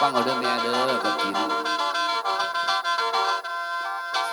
ฟังเอาเรื่องแม่เด้อกระถิน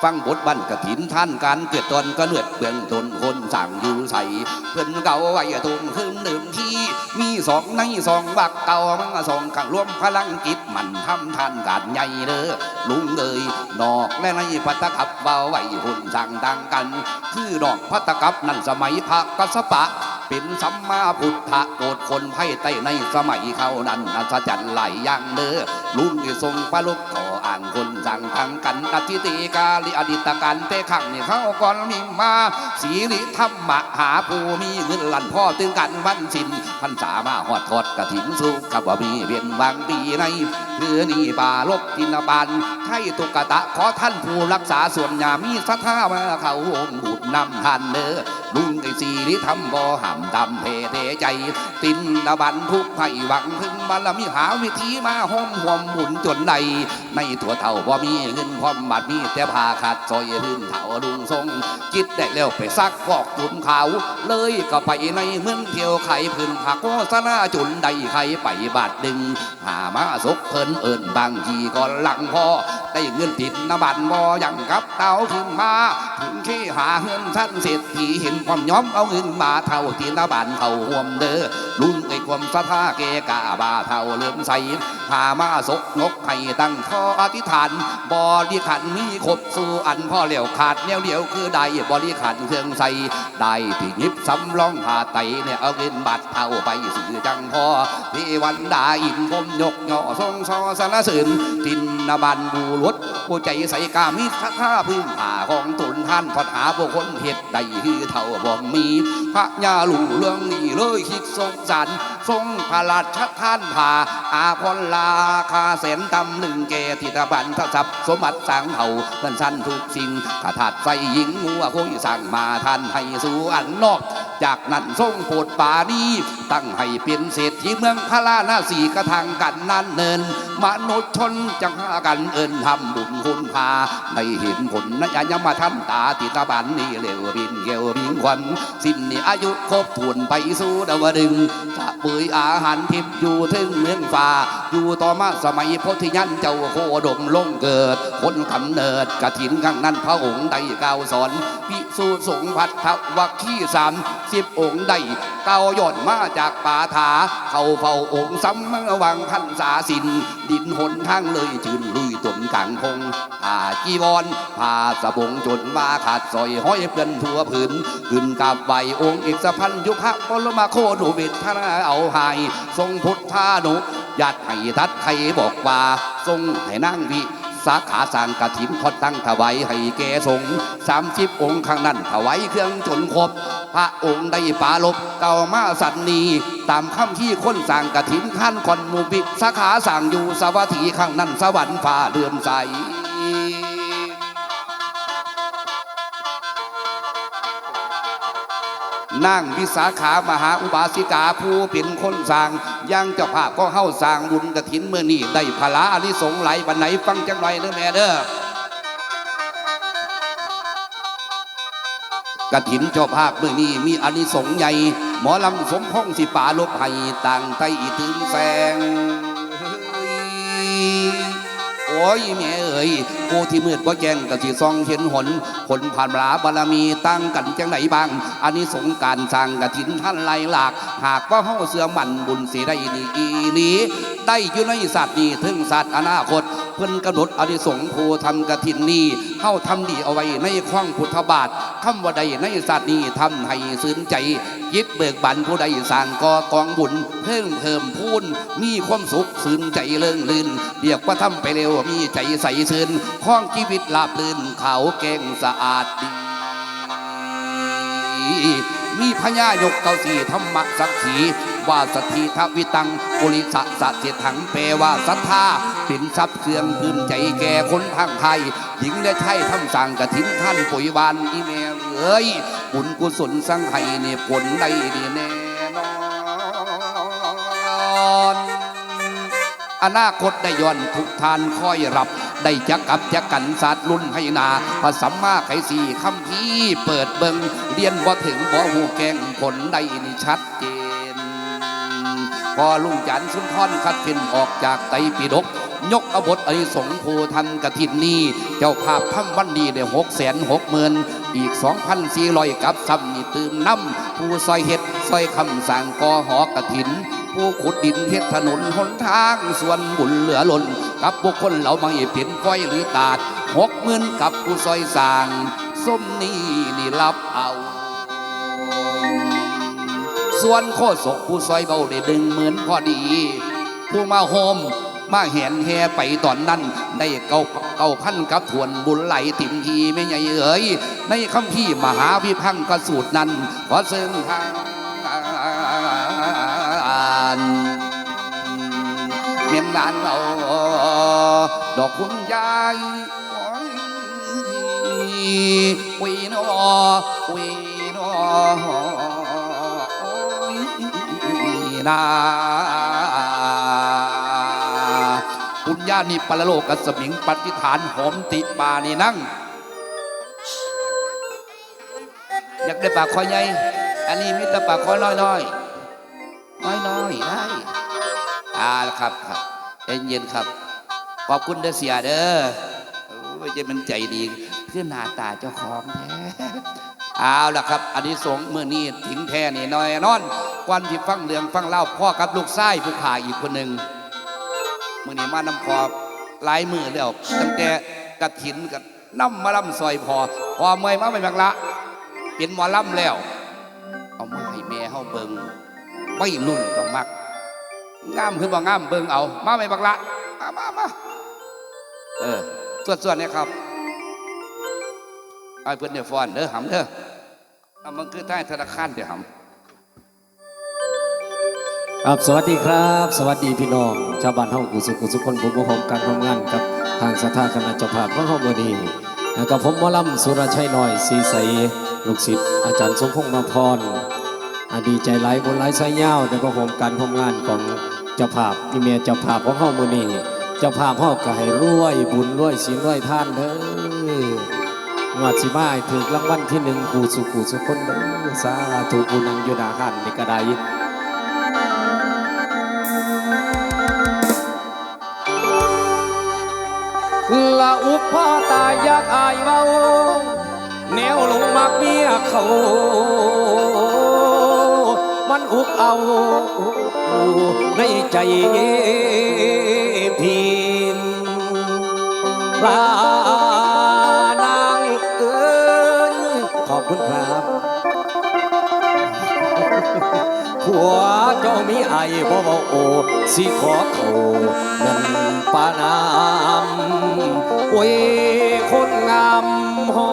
ฟังบทบันกระถินท่านการเกิดตนก็เลือดเบื้องตนคนสั่งอยู่ใส่เพื่อนเก่าไว้ตุนขึ้นหนึ่งที่มีสองในสองบักเก่ามันก็สองข้างรวมพลังจิตมันทำท่านการใหญ่เด้อลุงเอยนอกและในพัตตกับเบาไว้หุ่นสั่งดังกัน คือดอกพัตตกับนั่นสมัยพระกัสปะ เป็นสัมมาพุทธะโปรดคนไพ่ใต้ในสมัยเขานั้นอัศจรรย์หลายอย่างเด้อลุงที่ทรงปลุกขออ่างคนสั่งทางกันอธิติกาลิอดิตการเตขังนี่เขาก่อนมีมาสีริธรรมหาภูมีเงินหลันพ่อตึงกันวันสินพันสามาหอดทอดกระถินสุขบว่ามีเวียนบางปีในคือนี่ป่าลบกินบานไทยตุกตะขอท่านผู้รักษาส่วนยามีศรัทธามาเขาองบุตรนำท่านเด้อลุง ไอ้สีริทำบ่ห้ามดำเพเทใจ ตินตะบันทุกไผ่หวังถึงบารมีหาวิธีมาห้อมห่วมหมุนจนใดในตัวเท่าบ่มีเงินพร้อมบัดมีแต่พาขาดซอยพื้นเท่าลุงทรงจิตได้แล้วไปซักฟอกจุนขาว เลยก็ไปในเมืองเที่ยวไข่พื้นผักโฆษณาจุนใดไข่ไปบาดดึง หามาสกเพิ่นเอิญบางทีก็หลังพอได้เงินติดนบันบ่ยังกับเต่าขึ้นมาถึงที่หาเงินท่านเศรษฐีเห็นความย้อมเอาเงินมาเท่าที่นบันเขาห่วมเด้อลุงไอ้ความสะท่าเกกาบาเท่าเลื่อมใสหามาสกนกให้ตั้งข้ออธิษฐาน บริขันมีครบสู่อันพ่อเหลียวขาดแนวเดียวคือได้บริขันเครื่องใสได้ที่ยิบสำรองหาไตเนี่ยเอาเงินบาทเท่าไปสื่อจังพ่อที่วันดาอินคมยกย่อทรงซอสารสริญตินนบันบูรถผู้ใจใส่กามีทักข้าพึ่งผ่าของตุนท่านพอดหาบุคคลเหตุใดคือเท่าบ่มพระยาหลูเรื่องนี้เลยคิดสงสารทรงพระราชท่านผ่าอาพรลาคาแสนตำหนึ่งเกติตบันทรัพสมบัติสังเห่าเงินสั้นทุกสิ่งขาถาดใส่หญิงงัวคุยสั่งมาท่านให้สู่อันนอก จากนั้นทรงโปรดปานีตั้งให้เป็นเศรษฐีเมืองพระลานาสีกระทางกันนั้นเนิน มนุษย์ชนจังหากันเอินทำบุญคุณพาได้เห็นผลนะยยมาทำตาติตาบันนี่เร็วบินเกี่ยวบินควันสิ้นนี่อายุครบถ้วนไปสู่ดาวดึงส์จะเปื่อยอาหารทิพย์อยู่ถึงเมืองฟ้าอยู่ต่อมาสมัยโพธิยันเจ้าโคดมลงเกิด คนกำเนิดกระถินข้างนั้นพระองค์ได้กล่าวสอนพิสูจน์สงพัทธวัคคีสามสิบองค์ได้ เก้าย่อนมาจากป่าถา เข้าเฝ้าองค์ซ้ำวังพันษาสิน ดินหนทางเลยจืนลุยตุ่มกลางพงผ่าจีวรผ่าสบงจนว่าขาดซอยห้อยเพื่อนทั่วผืนขึ้นกับใบองค์เอกสพันยุพะปรมาโคดุเบทนาเอาหาย ทรงพุทธานุญาตให้ทัดไทยบอกว่า ทรงให้นั่งวิ สาขาสร้างกระถินขอตั้งถวายให้แก่สงสามสิบองค์ข้างนั้นถวายเครื่องจนครบ พระองค์ได้ปาลบเก่ามาสันนีตามคำที่คนสร้างกระถินท่านคอนมูบิสาขาสร้างอยู่สวัสดีข้างนั้นสวรรค์ฟ้าเลื่อมใส นางวิสาขามหาอุบาสิกาผู้เป็นคนสร้างยังเจ้าภาพก็เข้าสร้างบุญกระถินเมื่อนี้ได้พลาอนิสงส์ไหลบันไหนฟังจังไรเด้อแม่เด้อกระถินเจ้าภาพเมื่อนี้มีอนิสงส์ใหญ่ หมอลำสมพงษ์สิป่าลบให้ต่างไตถึงแสง อ้ยแม่เอ๋ยกูที่มืดว่แจ้งกะสีซองเห็นหนผลผ่านลาบารมีตั้งกันจังไหนบ้าง อันนี้สงการสร้างกะถินท่านไหลหลาก หากว่าเฮาเสือมันบุญสีได้ดีนี้ได้อยู่ในศาสตร์นี้ถึงศาสตร์อนาคตเพิ่นกำหนดอนิสงส์ผู้ทำกะถินนี้เฮาทำดีเอาไว้ในข้องพุทธบาทคำว่าใดในศาสตร์นี้ทำให้ซื่นใจ ยิดเบิกบันผู้ใดสร้างก่อกองบุญ เพิ่งเพิ่มพูนมีความสุขสื่นใจเลื่องลื่นเรียกว่าทำไปเร็วมีใจใสซื่นข้องชีวิตลาบลื่นเขาวแกงสะอาดดีมีพญายกเกาสีธรรมะสักขี ว่าสถิทวิตังบริสะสะเจถังแปว่าศรัทธาเป็นทรัพย์เครื่องพื้นใจแก่คนทางไทย หญิงและชายทำสั่งกระถินท่านปุ๋ยวานอีเมลเอ้ยบุญกุศลสังไห้เนี่ยผลได้ดีแน่นอนอนาคตได้ย้อนทุกทานคอยรับได้จักกับจักกันศาสตร์รุ่นให้นาภาษามมาไขสีคำที่เปิดเบิงเรียนบ่ถึงบ่หูแกงผลได้นี่ชัดเจน พอลุงจันทร์สุนทรคัดเพ้นออกจากไตปิฎกยกอบทไอสงภูทันกถินนี้ เจ้าภาพทำวันดีได้หกแสนหกหมื่นอีกสองพันสี่ร้อยกับซ้ำนี่ตืมน้ำผู้ซอยเห็ดซอยคำสั่งกอหอกถินผู้ขุดดินเฮ็ดถนนหนทางส่วนบุญเหลือล้นกับบุคคลเหล่าไม่เห็นก้อยหรือตาดหกหมื่นกับผู้ซอยสางส้มนี้นี่รับเอา ส่วนโคศกผู้ซอยเบาได้ดึงเหมือนพอดี ผู้มาโฮมมาเห็นแห่ไปตอนนั้น ได้เก้าเก้าพันกับทวนบุญไหลติมทีไม่ใหญ่เอ๋ยในคำพี่มหาพิพังกสูตรนั้นขอเสริมทางานเมียนงานเราดอกคุณยายอ้ยวีนอวีนอ นาคุณย่านี่ปรโลกกสมิงปฏิฐานหอมติปานีนั่ง อยากได้ปากคอใหญ่ อันนี้มีแต่ปากคอน้อยน้อยน้อยน้อยได้อ่าละครับครับเย็นเย็นๆครับ ขอบคุณเด้อเสียเด้อโอ้ยเจะมันใจดีคือหน้าตาเจ้าของแท้ เอาละครับอันนี้สงเมื่อนี้ถึงแท้นี่น้อยนอนวันที่ฟังเรื่องฟังเล่าพ่อกับลูกชายผู้ขาอีกคนหนึ่งเมื่อนี้มานำพอหลายมือแล้วตั้งแต่กระถินกับน้ำมาล่ำซอยพอ พอเมื่อยมาไม่บักละเป็นหมอลำแล้ว เอามาให้แม่เฮาเบิงไม่นุ่นก็มักงามคือบ่งามเบิงเอา มาไม่บักละมามามาเออสวดสวดๆเนี่ยครับไอ้เพื่อนเนี่ยฟอนเด้อหำเด้อ อามันคือใต้ธนาคารเดี๋ยวหำครับสวัสดีครับ สวัสดีพี่น้องชาวบ้านเฮากุสุกุสุคนผมบ่พร้อมการทำงานกับทางสถาคณะเจ้าภาพของโมนีและกับผมมอลำสุรชัยน้อยสีใสลูกศิษย์อาจารย์สมพงษ์มาพรอดีใจหลายบนหลายสายยาวแต่ก็ผมการทำงานของเจ้าภาพพี่เมียเจ้าภาพของเฮามื้อนี้เจ้าภาพเฮาก็ให้รวยบุญรวยศีลรวยท่านเด้อ วดสิมาถึกรางวัลที่หนึ่งกูสุกูสุคนเด้อสาธุกูนังอยู่หน้าหันในี่ก็ไดละอุปพ่อตายยากอายเมาแนวลงมักเมียเขา มันอุกเอา ในใจพินลา อบคุณครับผัวเจ้ามีไอ้บ่าวโอสิขอเขานั่นปานามโอ้ยคนงามหอ